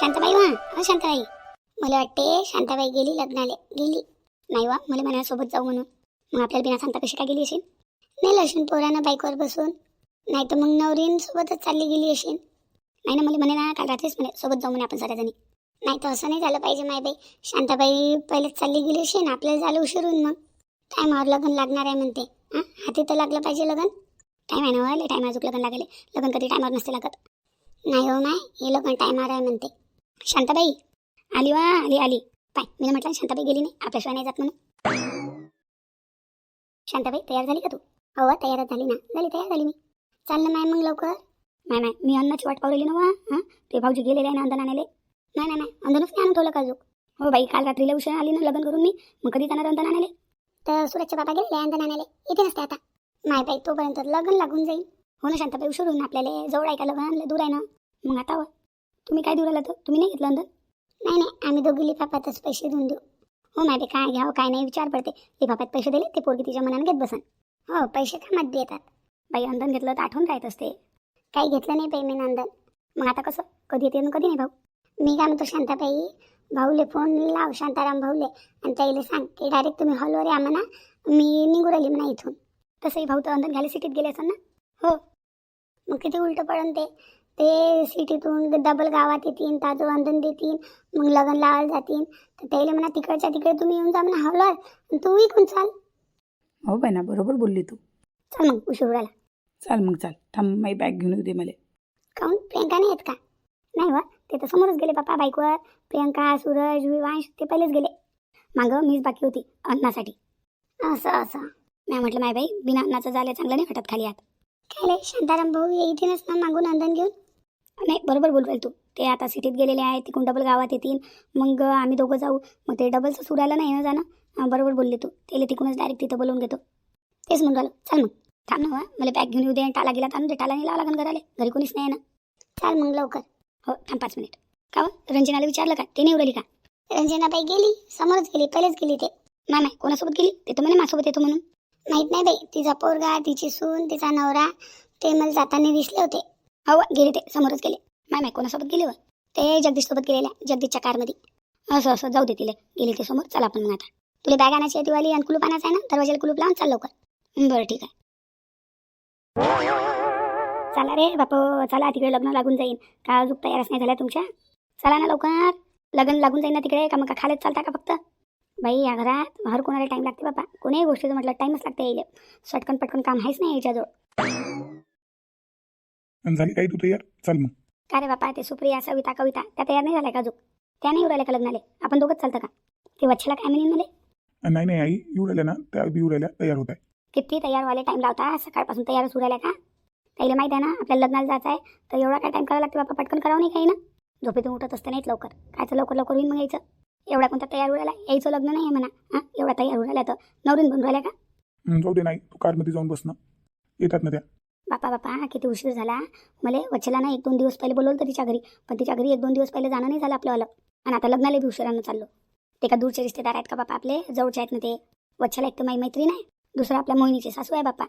शांताबाई वा. हो शांताबाई. मला वाटते शांताबाई गेली लग्नाले. गेली. नाही वा मला मनासोबत जाऊ म्हणून. मग आपल्याला बिना सांगता कशी काय गेली असेल नाही असेल पोरानं बाईकवर बसून. नाही तर मग नवरीन सोबतच चालली गेली असेल नाही ना मला म्हणे ना काल रात्रीच म्हणे सोबत जाऊ म्हणे आपण सगळ्याजणी. नाही तर असं नाही झालं पाहिजे माय बाई. शांताबाई पहिलेच चालली गेली असेल आपल्याला झालं उशिरून मग. टायमावर लग्न लागणार आहे म्हणते. हां? हाती तर लागलं पाहिजे लग्न. टाईम आहे ना टाईम अजून लग्न लागले. लग्न कधी टायमावर नसते लागत. नाही हो नाही हे लग्न टायमावर आहे म्हणते. शांताबाई आली वा आली आली. पाय मी म्हटलं शांताबाई गेली नाही आपल्याशिवाय नाही जात म्हणून. शांताबाई तयार झाली का तू? हो तयारच झाली ना. झाली तयार झाली मी. चाल ना मग लवकर? नाही नाही मी अन्नाची वाट पावलेली ना वा हां? ते भाऊजी गेलेले आहे ना अंधन आणायले? नाही नाही नाही अंधनच नाही आणून ठेवलं का अजून? हो बाई काल रात्रीला उशीर आली ना लग्न करून मी. मग कधी जाणार अंधन आणायले? तर सुरजचे बाबा गेलेले अंधन आणायले. इथे नसते आता. नाही बाई तोपर्यंत लग्न लागून जाईल. हो ना शांताबाई उशीर होऊन आपल्याला जवळ आहे का लग्न? आणलं दूर आहे ना. मग आता तुम्ही काय दूर आला तर? तुम्ही नाही घेतलं अंधन नाही नाही आम्ही दोघी लिफाफातच पैसे देऊन देऊ. हो माय काय घ्यावं हो, काय नाही विचार पडते. लिफाफात पैसे दिले ते पोरगी तिच्या मनाने घेत बसन. हो पैसे कामात बी येतात बाई अंधन घेतलं तर आठवण राहत असते. काही घेतलं नाही बाई मी नंदन मग आता कसं? कधी येते कधी नाही भाऊ? मी काय म्हणतो शांताबाई भाऊले फोन लाव शांताराम भाऊले. आणि त्याला सांग की डायरेक्ट तुम्ही हॉलवर या म्हणा मी निघू राहिली म्हणा इथून. तसंही भाऊ तर अंधन घ्यायला सिटीत गेले असेल ना? हो. मग किती उलटं पडन ते. ते सिटीतून डबल गावात येतील ताजो अंधन देतील मग लग्न लावायला जातील तर त्याला म्हणा तिकडच्या तिकडे तुम्ही येऊन जा म्हणा आणि तू इकून चाल. हो ना बरोबर बोलली तू. चल मग उशीर उडाला चाल मग चाल. थांब माझी बॅग घेऊन येऊ दे मला. काऊन? प्रियंका नाही येत का? नाही वा. ते तर समोरच गेले पप्पा बाईकवर. प्रियंका सूरज विवांश ते पहिलेच गेले. मागं मीच बाकी होती अन्नासाठी. असं असं. मी म्हटलं माय बाई बिना अन्नाचं झालं चांगलं नाही वाटत खाली आत. काय शांताराम भाऊ येतीलच ना मागून अंधन घेऊन. नाही बरोबर बोल राहील तू. ते आता सिटीत गेलेले आहेत तिकडून डबल गावात येतील. मग आम्ही दोघं जाऊ. मग ते डबलचं सुरायला नाही ना जाणं? बरोबर बोलले तू. त्याला तिकडूनच डायरेक्ट तिथं बोलवून घेतो. तेच म्हणून राहिलं. चाल मग. थांब ना मला बॅग घेऊन येऊ दे. टाला गेला तर दे. टाला नाही लावा लागेल घराले. घरी कोणीच नाही आहे ना? चाल मग लवकर. हो थांब पाच मिनिट का हो? रंजनाला विचारलं का? ते नाही उरली का? रंजनाबाई गेली. समोरच गेली. पहिलेच गेली ते. नाही नाही कोणासोबत गेली? ते तर म्हणे माझ्यासोबत येतो म्हणून. माहीत नाही बाई. तिचा पोरगा तिची सून तिचा नवरा ते मला जाताना दिसले होते. हो गेले ते समोरच गेले. माय माय कोणासोबत गेले व? ते जगदीशसोबत गेलेल्या जगदीशच्या कारमध्ये. असं असं जाऊ दे तिले. गेले ते समोर चला आपण मग आता. तुला बॅग आणायची आहे दिवाळी आणि कुलूप आणायचं आहे ना? दरवाजाला कुलूप लावून चाल लवकर. बरं ठीक आहे. चला रे बाप चला तिकडे लग्न लागून जाईन. का अजून तयारच नाही झाल्या तुमच्या? चला ना लवकर. लग्न लागून जाईन ना तिकडे का मग का खालेच चालता का फक्त? बाई या घरात हर कोणाला टाईम लागते बापा? कोणीही गोष्टीचं म्हटलं टाईमच लागते यायला. सटकन पटकन काम आहेच नाही याच्याजवळ. आणि झाली काही तू तयार? चल मग. का रे बापा ते सुप्रिया सविता कविता त्या तयार नाही झाल्या का अजून? त्या नाही उरायला का लग्नाले? आपण दोघंच चालतं का? ते वच्छला काय म्हणेन मला? नाही नाही आई येऊ राहिल्या ना. त्या बी येऊ राहिल्या तयार होत आहे. किती तयार व्हायला टाईम लावता? सकाळपासून तयारच उरायला का? त्याला माहिती आहे ना आपल्याला लग्नाला जायचं आहे तर एवढा काय टाईम करावा लागते बापा? पटकन करावं नाही काही ना? झोपेतून उठत असते नाहीत लवकर. कायचं लवकर लवकर होईल मग यायचं? एवढा कोणता तयार उरायला यायचं लग्न नाही आहे म्हणा. हां? एवढा तयार उरायला तर नवरीन बनून राहिल्या का? हं, जाऊ दे नाही. तू कारमध्ये जाऊन बस ना. येतात ना त्या. बापा बापा किती उशीर झाला. मला वच्छला ना एक दोन दिवस पहिले बोलवलं तिच्या घरी. पण तिच्या घरी एक दोन दिवस पहिले जाणं नाही झालं आपल्याला आणि आता लग्नाला बी उशिरानं चाललो. ते का दूरचे रिश्तेदार आहेत का बापा आपले? जवळचे आहेत ना ते? वच्छला एक तर माझी मैत्रीण आहे. दुसरं आपल्या मोहिनीची सासू आहे बापा.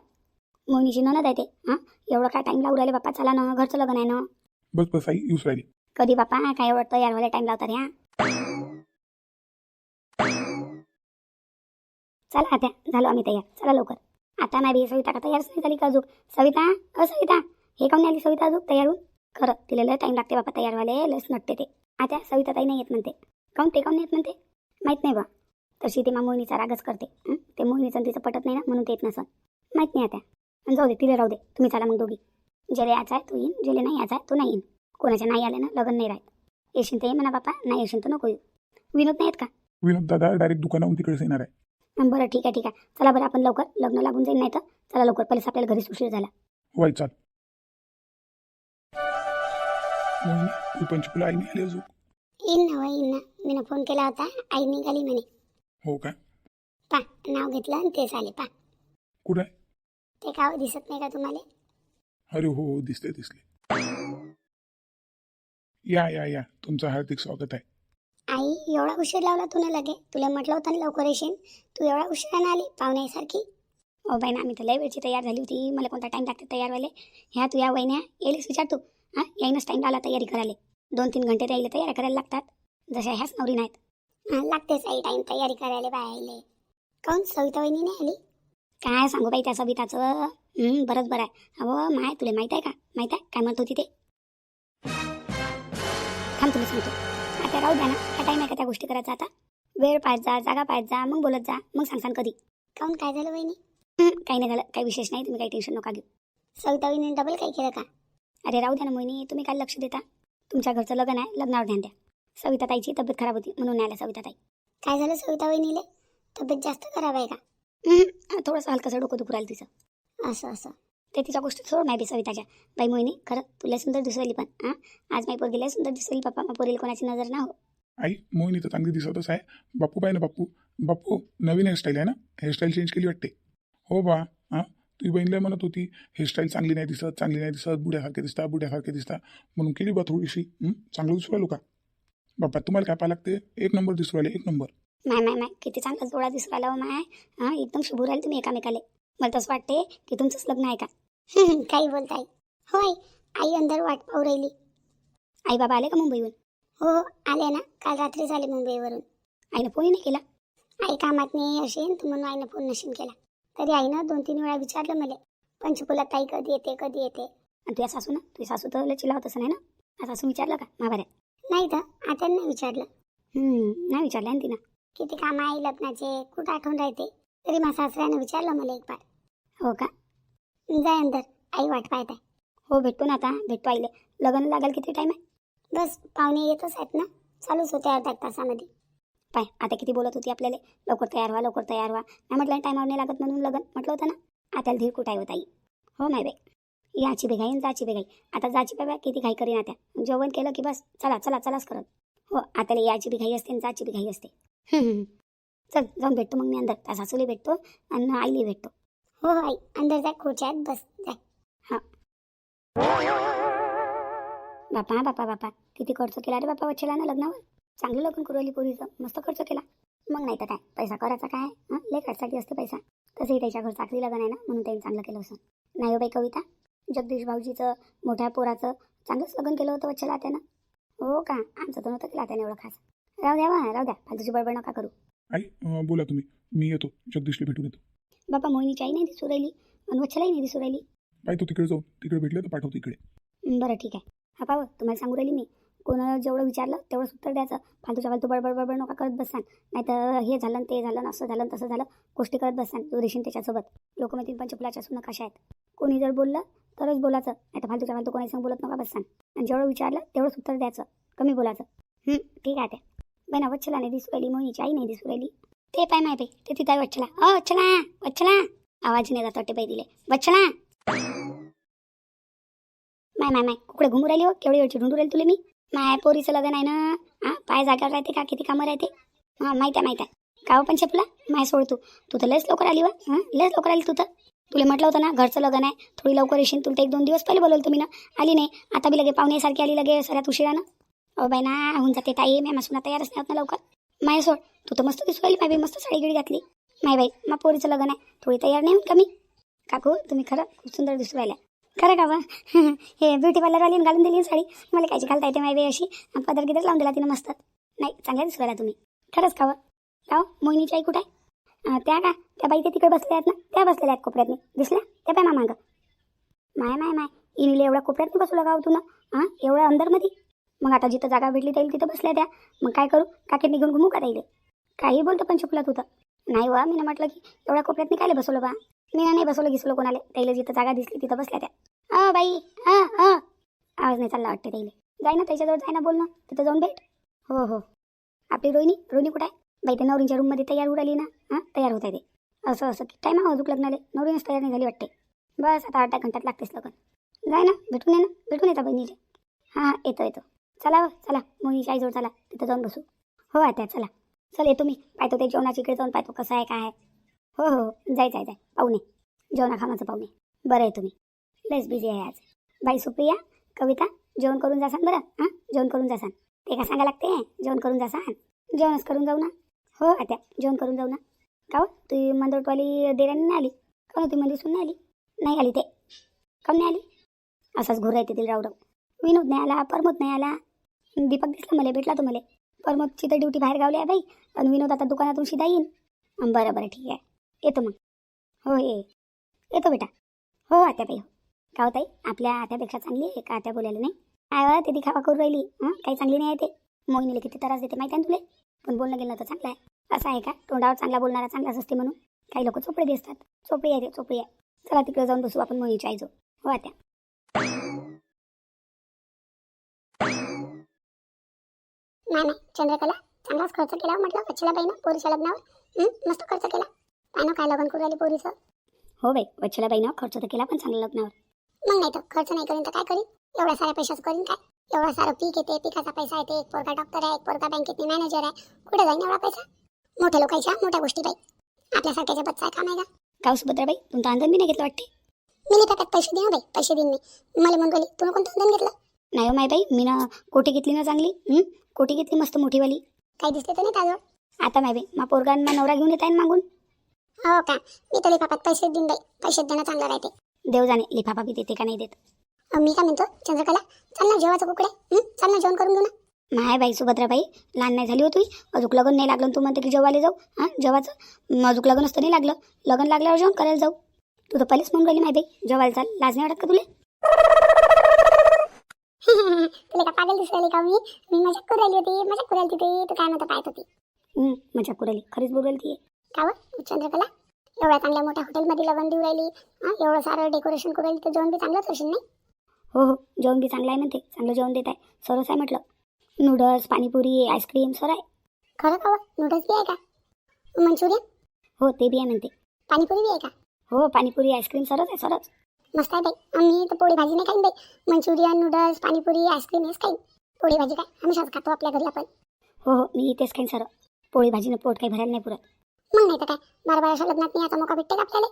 मोहिनीची ननद आहे ते. हां? एवढं काय टाईम लावू राहिले बापा? चला ना घरचं लग्न आहे ना? बस बस आई येऊच राहिली. कधी बापा? काय एवढं व्हायला टाईम लावतात ह्या चला आता झालो आम्ही तयार. चला लवकर. आता नाही रे सविता का तयारच नाही झाली का अजून? सविता अ सविता हे काऊन नाही आली सविता अजून तयार होऊन खरं तिला लय टाईम लागते बापा तयार व्हायला लस नटते ते. आता सविता ताई नाही येत म्हणते. काऊन ते काऊन नाही येत म्हणते? माहीत नाही बा. तशी ते मा मोहिनीचा रागच करते. ते मोहिनीचं तिचं पटत नाही ना म्हणून ते येत नसत. माहीत नाही आता. आणि जाऊ दे तिला राहू दे. तुम्ही चला मग दोघी. ज्याला याचा आहे तू येईन. ज्याला नाही याचा आहे तू नाही येईन. कोणाच्या नाही आले ना लग्न नाही राहत येशील तर ये म्हणा बापा नाही येशील तर नको येऊ. विनोद नाही आहेत का? विनोद दादा डायरेक्ट दुकानाहून तिकडेच येणार आहे. बरं ठीक आहे ठीक आहे. चला बरं आपण लवकर लग्न लागून जाईल नाही तर चला लवकर पहिलेच आपल्याला घरीच उशीर झाला. आई चाल. मोहिनी, पंचकुला आई नाही आली अजून. येईन ना येईन ना. मी फोन केला होता आई निघाली म्हणे. हो का? पा नाव घेतलं आणि तेच आले पा. कुठं आहे? ते का दिसत नाही का तुम्हाला? अरे हो हो दिसले दिसले या या या. तुमचं हार्दिक स्वागत आहे. आई एवढा उशीर लावला तू ना लगे. तुला म्हटलं होतं ना लवकर येशील. तू एवढा उशिरानं आली पाहुण्यासारखी हो बाई ना आम्ही तर लय वेळची तयार झाली होती. मला कोणता टाईम लागते तयार व्हायला ह्या तू या वहिन्या येईलच विचार तू. हां येईनच टाईम आला तयारी करायला. दोन तीन घंटे राहिले तयारी करायला लागतात. जशा ह्याच नवरी नाहीत. लागतेच आई टाईम तयारी करायला बायले काऊन सविता वहिनी नाही आली? काय सांगू बाई त्या सविताचं? हं, बरंच बरं आहे. अहो माय तुला माहीत आहे का? माहीत आहे? काय म्हणत होती ते? थांब तुला सांगतो. आता राहू द्या ना. हा टाईम आहे का त्या गोष्टी करायचा आता. वेळ पाहिजे जा जागा पाहिजे जा मग बोलत जा मग सांग सांग कधी. काऊन काय झालं वहिनी? काही नाही झालं. काही विशेष नाही. तुम्ही काही टेन्शन नका घेऊ. सविता वहिनी डबल काही केलं का? अरे राहू द्या ना मोहिनी. तुम्ही काय लक्ष देता? तुमच्या घरचं लग्न आहे. लग्नावर ध्यान द्या. सविता ताईची तब्येत खराब होती म्हणून नाही आल्या सविता ताई काय झालं सविता वहिनीले तब्येत जास्त खराब आहे का? थोडंसं हलकंसं डोकं दुखू राहिलं तिचं. असं असं. ते तिच्या गोष्टी सोड नाही सविताच्या बाई मोहिनी खरं तुला सुंदर दिसली पण हां? आज माई पोरगीला सुंदर दिसली पप्पा मग पोरीला कोणाची नजर ना हो. आई मोहिनी तर चांगली दिसतच आहे. बापू पाय ना बापू. बापू नवीन हेअरस्टाईल आहे ना? हेअरस्टाईल चेंज केली वाटते. हो बा हां? तुझी बहिणीला म्हणत होती हेअरस्टाईल चांगली नाही दिसत चांगली नाही दिसत बुड्यासारखे दिसता बुड्यासारखे दिसता. म्हणून केली बा थोडीशी? चांगलं दिसू राहिलो का? बाप्पा तुम्हाला काय पाहा लागते? एक नंबर दिसू राहिले एक नंबर. माय माय माय किती चांगला जोडा दिसू राहिला हो माय. हां एकदम शुभ राहील तुम्ही एकामेकाले. मला तसं वाटते की तुमचंच लग्न आहे का? काही बोलताय होय आई अंदर वाट पाहू राहिली. आई बाबा आले का मुंबईहून? हो हो आले ना. काल रात्री झाले मुंबईवरून. आईनं फोनही नाही केला? आई कामात नाही असेल तर म्हणून आईनं फोन नसेल केला. तरी आईनं दोन तीन वेळा विचारलं मला पंचकुला ताई कधी येते कधी येते? आणि तुझ्या सासू ना? तुझी सासू तर चिल्लावत असं नाही ना? सासू विचारलं का महाभारत नाही तर आता नाही विचारलं नाही विचारलं ना तिनं. किती काम आहे लग्नाचे कुठं आठवण राहते? तरी माझ्या सासऱ्यानं विचारलं मला एक बार हो का? जाय अंदर. आई वाट पाहत आहे. हो भेटतो ना आता. भेटतो आईले. लग्न लागेल किती टाईम आहे? बस पाहुणे येतच आहेत ना. चालूच होते अर्धा तासामध्ये. पाय आता किती बोलत होती आपल्याला? लवकर तयार व्हा लवकर तयार व्हा. नाही म्हटलं टायमावर नाही लागत म्हणून लग्न? म्हटलं होतं ना. आता धीर कुठं आहे होत आई हो नाही हो, बाई. याची बेघाई आणि जाची बेघाई आता जाची बाबा किती घाई करीन आता जेवण केलं की बस. चला चला चलाच करत. हो आता याची बी घाई असते आणि जाची घाई असते. चल जाऊन भेटतो मग मी अंदर. त्या सासूला भेटतो आणि आईला भेटतो. हो हो आई. अंदर जा खुर्च्यात बस जाय हा. हो. बापा बापा बापा. किती खर्च केला? रे बापा वच्छला ना लग्नावर? चांगलं लग्न करू आली पोरीचं. मस्त खर्च केला. मग नाही तर काय? पैसा करायचा काय? हां? खर्चासाठी असते पैसा. तसंही त्याच्या घर चाकरी लग्न आहे ना? म्हणून त्यांनी चांगलं केलं असं. नाही हो बाई कविता. जगदीश भाऊजीचं मोठ्या पोराचं चांगलंच लग्न केलं होतं वच्छला त्यानं. हो का? आमचं तर नव्हतं केलं त्याने एवढं खास. राहू द्या वा राहू द्या. फालतूची बडबड नका करू. आई अं, बोला तुम्ही. मी येतो. जगदीशला भेटून येतो. बापा मोहिनीची आई नाही दिसू राहिली आणि वच्छलाही नाही दिसू राहिली. पाय तो तिकडे जाऊन तिकडे भेटले तर पाठवतो इकडे हं, बरं ठीक आहे. हा पाव तुम्हाला सांगू राहिली मी. कोण जेवढं विचारलं तेवढंच उत्तर द्यायचं. फालतूच्या फालतू बडबड बडबड नका करत बसाल. नाही तर हे झालं ते झालं असं झालं तसं झालं. गोष्टी करत बसाल तू रेशीन त्याच्यासोबत. लोक म्हणतील पंचकुलाच्या सुना कशा आहेत. कोणी जर बोललं तरच बोलायचं. नाही तर फालतूच्या फालतू कोणी सांग बोलत नका बसाल. आणि जेवढं विचारलं तेवढंच उत्तर द्यायचं. कमी बोलायचं. हं, ठीक आहे त्या बहिणा वच्छला नाही दिसू राहिली मोहिनीची आई नाही दिसू राहिली. ते पाय माय बाई ते तिथं आहे वच्छला. अ वच्छला वच्छला. आवाज नाही जात वाटते बाई दिले वच्छला. माय माय माय कुकडे घुमू राहिली हो? केवढी वेळची ढूंढू राहिली तुला मी? माय पोरीचं लग्न आहे ना? हा पाय जागेवर राहते का? किती कामं राहते? हां माहीत आहे माहीत आहे. काव पण शेपला माय सोड तू. तू तर लयच लवकर आली वा. हां लयच लवकर आली तू तर. तुला म्हटलं होतं ना घरचं लग्न आहे. थोडी लवकर येशील तुला तर एक दोन दिवस पहिले बोलवलं तुम्ही ना. आली नाही. आता बी लगे पाहुण्यासारखी आली लगे सऱ्यात उशिरानं. अहो बाई ना होऊन जाते ताई. मॅम मसून तयारच नाही होत ना लवकर. माय सोड तू तर मस्त दिसू राहिली माय बाई मस्त साडी गिडी घातली. माय बाई मा पोरीचं लग्न आहे थोडी तयार नाही का मी? काकू तुम्ही खरं खूप सुंदर दिसू राहिल्या. खरं का बा? हे ब्युटी पार्लर आली घालून दिली साडी. मला कायची घालता येते माय बाई अशी. पदर गिदर लावून दिला तिनं मस्त. नाही चांगल्या दिसू राहिला तुम्ही. खरंच का का हो? मोहिनीची आई कुठे आहे? त्या का? त्या बाई ते तिकडे बसल्या आहेत ना? त्या बसलेल्या आहेत कोपऱ्यात दिसल्या? त्या पाय मामांग माय माय माय. इनिले एवढ्या कोपऱ्यात बसू गाव तू ना हां एवढ्या अंदरमध्ये मग आता जिथं जागा भेटली जाईल तिथं बसल्या त्या मग काय करू? काकी निघून घुमू का ताईले काही बोलतं पण चुकलं तुझं. नाही वा मी म्हटलं की एवढ्या कोपऱ्यात निघाले बसवलं बा. मी नाही बसवलं घिसलो कोणाला. त्याला जिथं जागा दिसली तिथं बसल्या त्या अ बाई हा हा आवाज नाही चालला वाटते त्याला. जाय ना त्याच्याजवळ जाय ना बोल ना. तिथं जाऊन भेट. हो हो. आपली रोहिणी? रोहिणी कुठं आहे? बाई त्या नवरींच्या रूममध्ये तयार उडाली ना. हां तयार होत आहे ते. असं असं. की टाईम आहे अजून लग्नाले? नवरीनच तयार नाही झाली वाटते. बस आता आठ घंट्यात लागतेच लग्न. जाय ना भेटून ये ना. भेटून येता बहिणीले. हां हां. येतो येतो. चला व चला. मोहिनीच्या आईजवळ चला. तिथं जाऊन बसू. हो आता चला. चल येतो मी पाहतो ते जेवणाची इकडे जाऊन पाहतो कसं आहे काय आहे. हो हो, हो. जाय जाय जाय. पाहुणे जेवणा खामाचं पाहुणे बरं आहे तुम्ही. लस बिझी आहे आज. बाई सुप्रिया कविता जेवण करून जासान बरं? हां? जेवण करून जासान. ते का सांगा लागते? जेवण करून जासान. जेवणच करून जाऊ ना. हो आता जेवण करून जाऊ ना. का हो? तू मंदोटवाली देराने नाही आली? का ती मंदिरसून नाही आली? नाही आली ते. कम नाही आली? असाच घोर राहते तिला राऊ विनोद नाही आला प्रमोद नाही आला. दीपक दिसला मला भेटला तो मला मग तर ड्युटी बाहेर गावली आहे बाई. आणि विनोद आता दुकानातून शिदा येईन. बरं बरं ठीक आहे. येतो मग. हो ये येतो बेटा. हो आत्याबाई हो का हो ताई आपल्या आत्यापेक्षा चांगली आहे. का आत्या बोलायला नाही. काय वा ते दिखावा करू राहिली. हां? काही चांगली नाही आहे ते. मोहिनीला किती त्रास देते माहिती आहे ना पण बोलणं गेलं तर चांगलं आहे. असं आहे का? तोंडावर चांगला बोलणारा चांगलाच असते म्हणून. काही लोक चोपडे दिसतात. चोपडी आहे ते चोपडी आहे. चला तिकडे जाऊन बसू आपण मोहिनीच्या आईजो हो आत्या. चंद्रकला चांगलाच खर्च केला हो म्हटलं वच्छलाबाईनं पोरीच्या लग्नावर हं? मस्त खर्च केला. पाहिलं काय लग्न करू राहिली पोरीचं? हो बाई वच्छलाबाईनं खर्च तर केला पण चांगला लग्नावर. मग नाही तर खर्च नाही करीन तर काय करीन? एवढ्या साऱ्या पैशाचं करीन काय? एवढा सारं पीक येते पिकाचा पैसा येते एक पोरगा डॉक्टर आहे एक पोरगा बँकेत मॅनेजर आहे. कुठे जाईन एवढा पैसा? मोठ्या लोकांच्या मोठ्या गोष्टी बाई. आपल्यासारख्याच्या बच्चा काम आहे का? गाव सुभद्राबाई तुमचं अंधन बी नाही घेतलं वाटते? मी लिहितात पैसे देईन बाई पैसे देईन मी. मला म्हणून बोली तुम्ही कोणतं अंधन घेतलं. नाही हो माय बाई मी ना कोटी घेतली ना चांगली हं? कोटी घेतली मस्त मोठीवाली. काही दिसते तर नाही त्याजवळ आता बाई मा पोरगा आणि मा नवरा घेऊन येत आहे मागून. हो का? मी तर लिफाफात पैसे देईन बाई. पैसे देणं चांगलं राहते. देव जाणे लिफाफा बी देते का नाही देत? मी काय म्हणतो चंद्रकला चल ना जेवाचं कुकडे? चल ना जेवण करून घेऊ ना. माय बाई सुभद्राबाई लहान नाही झाली होती अजूक लग्न नाही लागलं तू म्हणते की जेवायला जाऊ. हां जेवाचं अजूक लग्न असतं नाही लागलं. लग्न लागल्यावर जेवण करायला जाऊ. तू तर पहिलेच म्हणून राहिली माय बाई. जेवायला चाल. लाज नाही वाटत का तुला? तुला का पागल दिसू राहिली का मी मी मजाक करू राहिली होती मजाक करू राहिली होती तू काय म्हणता पाहत होती. मजाक करू राहिली खरीच बोलू राहिली ती. का व? चंद्रकला? एवढ्या चांगल्या मोठ्या हॉटेलमध्ये लग्न देऊ राहिली. हां एवढं सारं डेकोरेशन करू राहिली तर जेवण बी चांगलंच असेल नाही? हो हो जेवण बी चांगलं आहे म्हणते चांगलं जेवण देत आहे. सरस आहे म्हटलं. नूडल्स पाणीपुरी आईस्क्रीम सर आहे. खरं का नूडल्स बी आहे का? मंचुरियन? हो ते बी आहे म्हणते. पाणीपुरी बी आहे का? हो पाणीपुरी आईस्क्रीम सरच आहे सरच मस्त आहे बाई. आम्ही तर पोळी भाजी नाही खाईन बाई. मंचुरियन नूडल्स पाणीपुरी आईस्क्रीम हेच खाईन. पोळी भाजी काय? हमेशाच खातो आपल्या घरी आपण. हो हो मी तेच खाईन सर. पोळी भाजीनं पोट काही भरायला नाही पुरत. मग नाही तर काय? बारा बाराच्या लग्नात नाही याचा मोका भेटते का आपल्याला?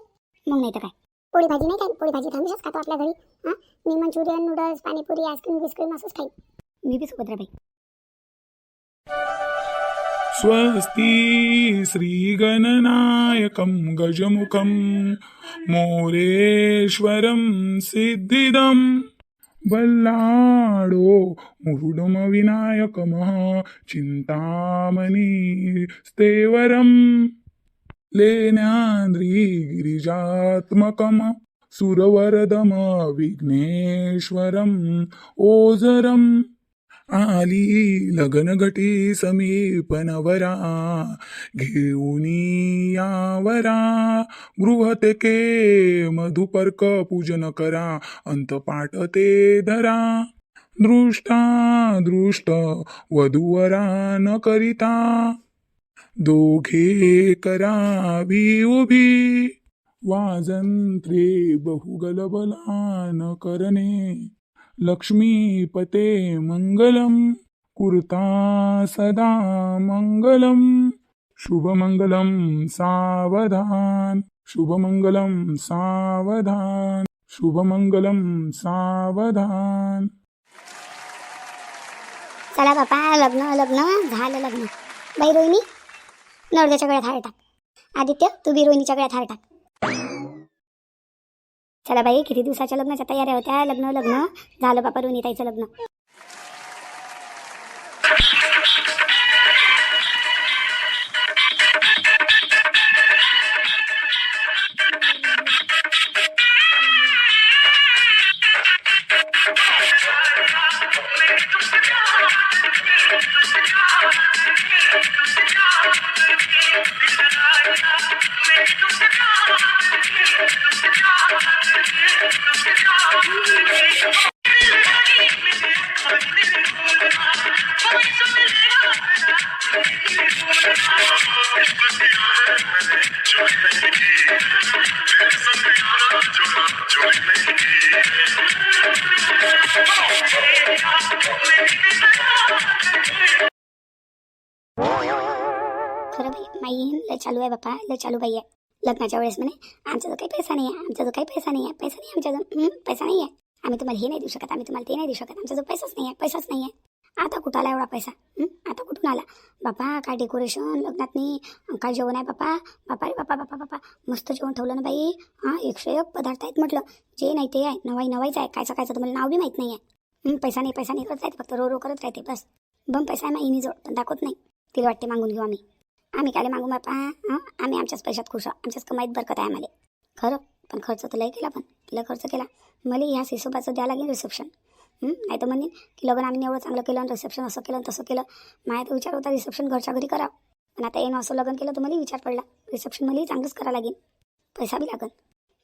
मग नाही तर काय? पोळी भाजी नाही खाईन? पोळी भाजी तर हमेशाच खातो आपल्या घरी. हां? मी Manchurian noodles panipuri ice cream बिस्क्रीम असंच खाईन. मी बी सुभद्राबाई स्वस्ति श्रीगणनायकं गजमुखं मोरेश्वरं सिद्धिदं। बल्लाडो मुरुडमविनायकमः चिन्तामणि स्तेवरं। सुरवरदमविघ्नेश्वरम् सुरवरदम विघ्नेश्वरम् ओझरम्। आली लगनघटी समीपनवरा घेऊनी यावरा गृहतेके मधुपर्क पूजन करा अंतपाठ ते धरा. दृष्टा दृष्ट वधूवरा न करिता. दोघे करावी उभी वाजंत्रे बहुगलबला न करणे. लक्ष्मीपते मंगलम कुर्ता सदा मंगलम शुभमङ्गलं सावधान शुभमङ्गलं सावधान शुभमंगलम सावधान। चला बापा लग्न लग्न झालं लग्न. बाई रोहिणी नवऱ्याच्या गळ्यात हार टाक. आदित्य तू बी रोहिणीच्या गळ्यात हार टाक. चला बाई किती दिवसाच्या लग्नाच्या तयाऱ्या होत्या? लग्न लग्न. झालं बापा रोहिणीताईचं लग्न. आहे बापा लय चालू बाई आहे. लग्नाच्या वेळेस म्हणे आमचा जो काही पैसा नाही आहे आमचा जो काही पैसा नाही आहे पैसा नाही आमच्या पैसा नाही आहे आम्ही तुम्हाला हे नाही देऊ शकत. आम्ही तुम्हाला ते नाही देऊ शकत. आमचा जो पैसाच नाही आहे पैसाच नाही आहे आता कुठं आला एवढा पैसा? आता कुठून आला? बापा काय डेकोरेशन लग्नात नाही. काय जेवण आहे बापा बापा रे बापा बापा बापा मस्त जेवण ठेवलं ना बाई. हां एकशे एक पदार्थ आहेत म्हटलं. जे नाही ते आहे. नवाई नवाईच आहे. कायचं कायचं तुम्हाला नाव बी माहीत नाही आहे पैसा नाही पैसा नाही. करत राहते फक्त. रो रो करत राहते. बस. बम पैसा आहे माहिनी जोड पण दाखवत नाही. तिला वाटते मागून घेऊ आम्ही. आम्ही काय मागू बापा हं? आम्ही आमच्याच पैशात खुश आहोत. आमच्याच कमाईत बरकत आहे आम्हाला. खरं? पण खर्च तर लय केला पण. लय खर्च केला. मला ह्या हिशोबाचं द्यावं लागेल रिसेप्शन नाही तर म्हणेन की लग्न आम्ही एवढं चांगलं केलं आणि रिसेप्शन असं केलं तसं केलं. माझ्या तर विचार होता रिसेप्शन घरच्या घरी करा पण आता येणं असं लग्न केलं तर मला विचार पडला. रिसेप्शन मलाही चांगलंच करावं लागेल. पैसा बी लागेल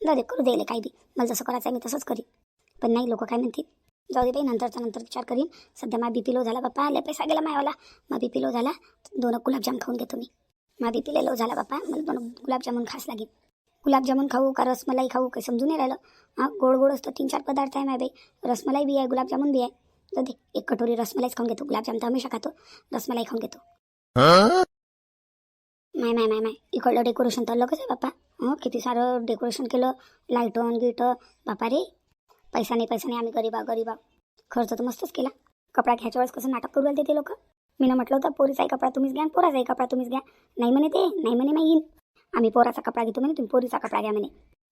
जाऊ दे करू द्यायला काही बी. मला जसं करायचं आहे मी तसंच करीन. पण नाही लोक काय म्हणतील? जाऊ दे बाई नंतरचा नंतर विचार करीन. सध्या मा बी पी लो झाला बाप्पा. लय पैसा गेला मायावाला. मा बी पी लो झाला दोन गुलाबजाम खाऊन घेतो मी. मा बी पी लो झाला बाप्पा. मला दोन गुलाबजामुन खास लागेल. गुलाबजामुन खाऊ का रसमलाई खाऊ काही समजून नाही राहिलं. हां गोड गोड असतं तीन चार पदार्थ आहे माय बाई. रसमलाई बी आहे गुलाबजामुन बी आहे. जाऊ दे एक कटोरी रसमलाईच खाऊन घेतो. गुलाबजाम तर हमेशा खातो. रसमलाई खाऊन घेतो. माय माय माय माय. इकडलं डेकोरेशन तर लगच आहे बाप्पा. किती सारं डेकोरेशन केलं. लाईटन गिट. बापा रे पैसा नाही पैसा नाही आम्ही गरीबा गरीबा. खर्च तर मस्तच केला. कपडा घ्यायच्या वेळेस कसं नाटक करू ते लोक. मी म्हटलं होतं पोरीचाही कपडा तुम्हीच घ्या पोराचाही कपडा तुम्हीच घ्या. नाही म्हणे ते नाही म्हणे नाही येईन आम्ही पोराचा कपडा घेतो म्हणे तुम्ही पोरीचा कपडा घ्या म्हणे.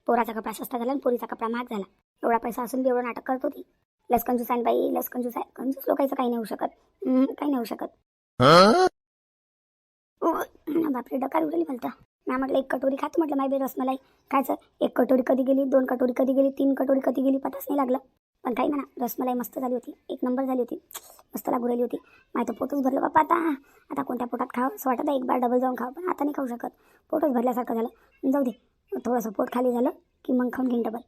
पोराचा कपडा स्वस्त झाला आणि पोरीचा कपडा महाग झाला. एवढा पैसा असून बी एवढं नाटक करत होती. लस कंजूस आहे बाई लस कंजूस आहे कंजूस लोकांचं काही नाही होऊ शकत. काही नाही होऊ शकत. बापरे डकार उडली म्हणता मी म्हटलं एक कटोरी खात म्हटलं माय बे रसमलाई खायचं एक कटोरी कधी गेली दोन कटोरी कधी गेली तीन कटोरी कधी गेली पटाच नाही लागलं. पण काही म्हणा रसमलाई मस्त झाली होती. एक नंबर झाली होती. मस्त लागू राहिली होती माहिती पोटच भरलं बापा आता. आता कोणत्या पोटात खावं? असं वाटत आहे एक बार डबल जाऊन खावं पण आता नाही खाऊ शकत. पोटच भरल्यासारखं झालं. जाऊ दे. थोडंसं पोट खाली झालं की मग खाऊन घेईन डबल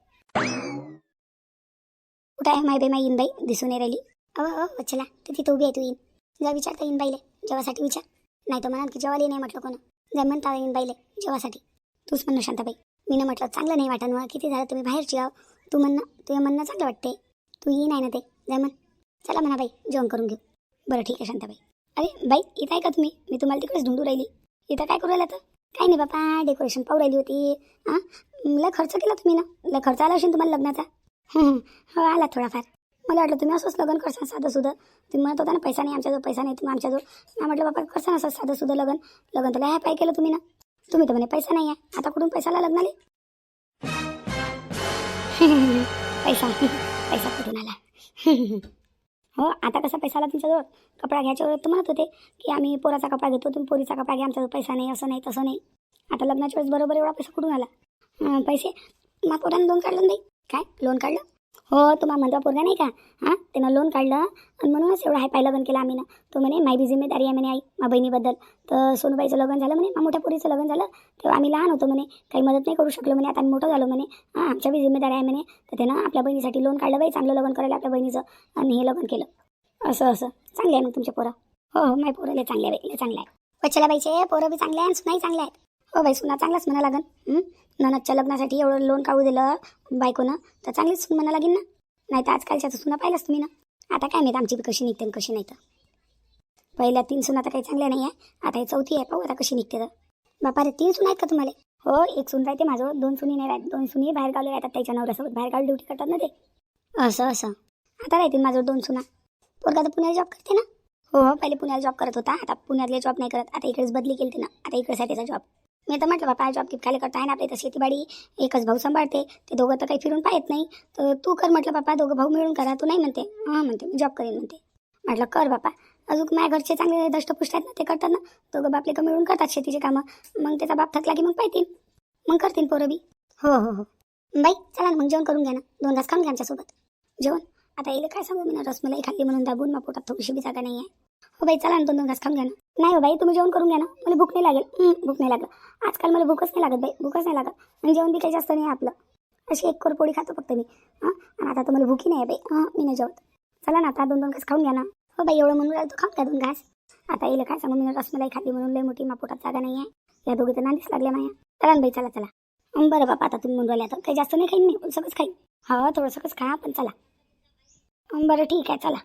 कुठं आहे माय बे माय येईन बाई दिसून नाही राहिली. अहो चला. तू तिथं उभी आहे तू इन. जा विचारता येईन बाईले जेवासाठी विचार. नाही तर म्हणा की जेवायला नाही म्हटलं कोणा? जमन म्हणता येईन बाईले जेवासाठी. तूच म्हणणं शांताबाई. मी ना म्हटलं चांगलं नाही वाटणं मग किती झालं तुम्ही बाहेरची आहो तू म्हणणं तुझं म्हणणं चांगलं वाटते तू येईन आहे ना ते जमन चला म्हणा बाई जेवण करून घेऊ. बरं ठीक आहे शांताबाई. अरे बाई इथं आहे का तुम्ही? मी तुम्हाला तिकडेच ढुंडू राहिली. इथं काय करू राहिला तर? काही नाही बापा डेकोरेशन पाहू राहिली होती. हां लय खर्च केला तुम्ही ना? लय खर्च आला असेल तुम्हाला लग्नाचा? हं, हं. हो आला थोडाफार. मला वाटलं तुम्ही असंच लग्न करसान साधं सुद्धा तुम्ही म्हणत होता ना पैसा नाही आमच्याजवळ पैसा नाही तुम्ही आमच्याजवळ. मी म्हटलं बाबा करसान असं साधं सुद्धा लग्न? लग्न तर ह्या पाय केलं तुम्ही ना. तुम्ही तर म्हणे पैसा नाही आहे. आता कुठून पैसाला लग्नाले? पैसा पैसा कुठून आला? हो आता कसा पैसा आला तुमच्याजवळ? कपडा घ्यायच्या वेळेस तर म्हणत होते की आम्ही पोराचा कपडा घेतो तुम्ही पोरीचा कपडा घ्या आमच्याजवळ पैसा नाही असं नाही तसं नाही. आता लग्नाच्या वेळेस बरोबर एवढा पैसा कुठून आला? पैसे? मग पोरानं लोन काढलं नाही काय? लोन काढलं? हो तुम्हा म्हणता पोरगा नाही का? हां त्यानं लोन काढलं आणि म्हणूनच एवढं हाय पाय लग्न केलं आम्ही ना तो म्हणे माय बी जिम्मेदारी आहे म्हणे आई मा बहिणीबद्दल. तर सोनूबाईचं लग्न झालं म्हणे मा मोठ्या पोरीचं लग्न झालं. तेव्हा आम्ही लहान होतो म्हणे काही मदत नाही करू शकलो म्हणे आता आम्ही मोठं झालो म्हणे. हां आमच्या बी जिम्मेदारी आहे म्हणे. तर त्यानं आपल्या बहिणीसाठी लोन काढलं बाई चांगलं लग्न करायला आपल्या बहिणीचं आणि हे लग्न केलं. असं असं. चांगले आहे मग तुमच्या पोरं. हो हो माय पोरं लय चांगले आहे बाई लय चांगलं आहे वच्छला बाईचे पोरं बी चांगले आहे आणि सुनाही चांगले आहेत. हो बाई सुना चांगलाच म्हणा लागन ननदच्या लग्नासाठी एवढं लोन काढू दिलं बायकोनं तर चांगलीच सून म्हणा लागेल ना? नाही तर आजकालच्या तर सुना पाहिलंच तुम्ही ना. आता काय माहीत आमची कशी निघते कशी नाही तर. पहिल्या तीन सुना तर काही चांगल्या नाही आहे आता ही चौथी आहे पाहू आता कशी निघते तर. बापा रे तीन सुना आहेत का तुम्हाला? हो एक सून राहते माझं दोन सुनी नाही राहत दोन सुनी बाहेर गावले राहतात त्याच्या नवऱ्यासोबत बाहेर गावी ड्युटी करतात ना ते. असं असं. आता राहतील माझं दोन सुना. पोरगा तर पुण्याला जॉब करते ना? हो हो पहिले पुण्याला जॉब करत होता आता पुण्यातले जॉब नाही करत आता इकडेच बदली केली ना आता इकडेच आहे त्याचा जॉब. मी तर म्हटलं बापा जॉब किपकाले खाली करता आहे ना आपल्या इथं शेतीबाडी एकच भाऊ सांभाळते ते दोघं तर काही फिरून पाहत नाही तर तू कर म्हटलं बापा दोघं भाऊ मिळून करा तू नाही म्हणते हां म्हणते मी जॉब करेन म्हणते म्हटलं कर बापा अजून माझ्या घरचे चांगले दष्टपुष्ट आहेत ना ते करतात ना दोघं बापले का मिळून करतात शेतीचे कामं मग त्याचा बाप थकला की मग पाहतील मग करतील पोरं बी हो हो हो बाई चला ना मग जेवण करून घ्या ना दोन तास खाऊन घ्या आमच्यासोबत जेवण आता येईल काय सांगू मी ना रसमलाई खाल्ली म्हणून दाबून मग पोटात थोडीशी बी जागा नाही आहे हो बाई चला ना दोन दोन घास खाऊन घ्या ना. नाही हो बाई तुम्ही जेवण करून घ्या ना. मला भूक नाही लागेल. भूक नाही लागलं आजकाल मला भूकच नाही लागत बाई भूकच नाही लागत. आणि जेवण बी काही जास्त नाही आपलं. अशी एक कोर पोळी खातो फक्त मी. हां? आणि आता तर मला भूकी नाही आहे बाई. हां मी नाही जेवत. चला ना आता दोन दोन घास खाऊन घ्या ना. हो बाई एवढं म्हणून राहतो खाऊन घ्या दोन घास. आता येईल काय सांगू मी रसमलाई खाली म्हणून लय मोठी मापोटात जागा नाही आहे. या दोघी तर नांदीच लागल्या माया. चला ना बाई चला चला. बरं बापा आता तुम्ही म्हणून राहिल्या तर काही जास्त नाही खाईन मी. सगळंच खाईन. हा थोडंसंच खा पण चला. बरं ठीक आहे चला.